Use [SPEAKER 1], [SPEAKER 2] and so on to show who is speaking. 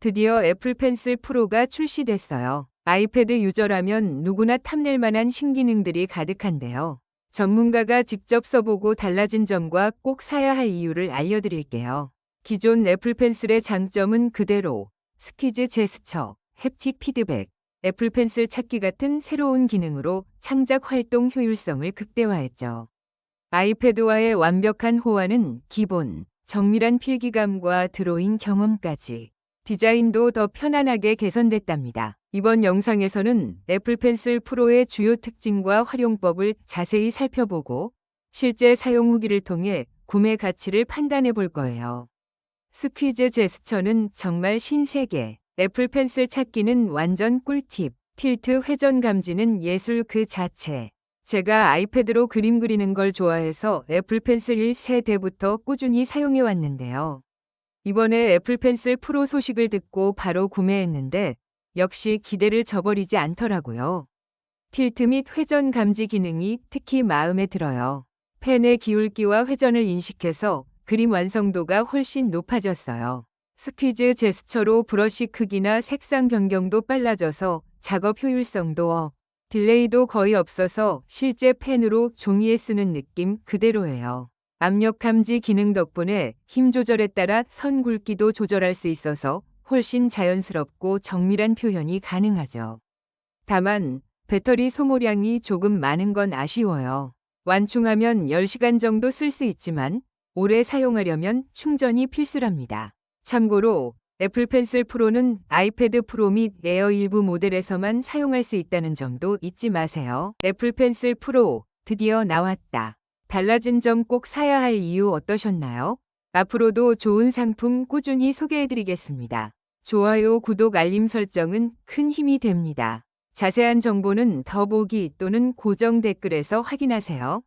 [SPEAKER 1] 드디어 애플 펜슬 프로가 출시됐어요. 아이패드 유저라면 누구나 탐낼 만한 신기능들이 가득한데요. 전문가가 직접 써보고 달라진 점과 꼭 사야 할 이유를 알려드릴게요. 기존 애플 펜슬의 장점은 그대로 스퀴즈 제스처, 햅틱 피드백, 애플 펜슬 찾기 같은 새로운 기능으로 창작 활동 효율성을 극대화했죠. 아이패드와의 완벽한 호환은 기본, 정밀한 필기감과 드로잉 경험까지 디자인도 더 편안하게 개선됐답니다. 이번 영상에서는 애플 펜슬 프로의 주요 특징과 활용법을 자세히 살펴보고 실제 사용 후기를 통해 구매 가치를 판단해 볼 거예요. 스퀴즈 제스처는 정말 신세계. 애플 펜슬 찾기는 완전 꿀팁. 틸트 회전 감지는 예술 그 자체. 제가 아이패드로 그림 그리는 걸 좋아해서 애플 펜슬 1세대부터 꾸준히 사용해 왔는데요. 이번에 애플 펜슬 프로 소식을 듣고 바로 구매했는데 역시 기대를 저버리지 않더라고요. 틸트 및 회전 감지 기능이 특히 마음에 들어요. 펜의 기울기와 회전을 인식해서 그림 완성도가 훨씬 높아졌어요. 스퀴즈 제스처로 브러쉬 크기나 색상 변경도 빨라져서 작업 효율성도 업. 딜레이도 거의 없어서 실제 펜으로 종이에 쓰는 느낌 그대로예요. 압력 감지 기능 덕분에 힘 조절에 따라 선 굵기도 조절할 수 있어서 훨씬 자연스럽고 정밀한 표현이 가능하죠. 다만 배터리 소모량이 조금 많은 건 아쉬워요. 완충하면 10시간 정도 쓸 수 있지만 오래 사용하려면 충전이 필수랍니다. 참고로 애플 펜슬 프로는 아이패드 프로 및 에어 일부 모델에서만 사용할 수 있다는 점도 잊지 마세요. 애플 펜슬 프로 드디어 나왔다. 달라진 점 꼭 사야 할 이유 어떠셨나요? 앞으로도 좋은 상품 꾸준히 소개해드리겠습니다. 좋아요, 구독, 알림 설정은 큰 힘이 됩니다. 자세한 정보는 더보기 또는 고정 댓글에서 확인하세요.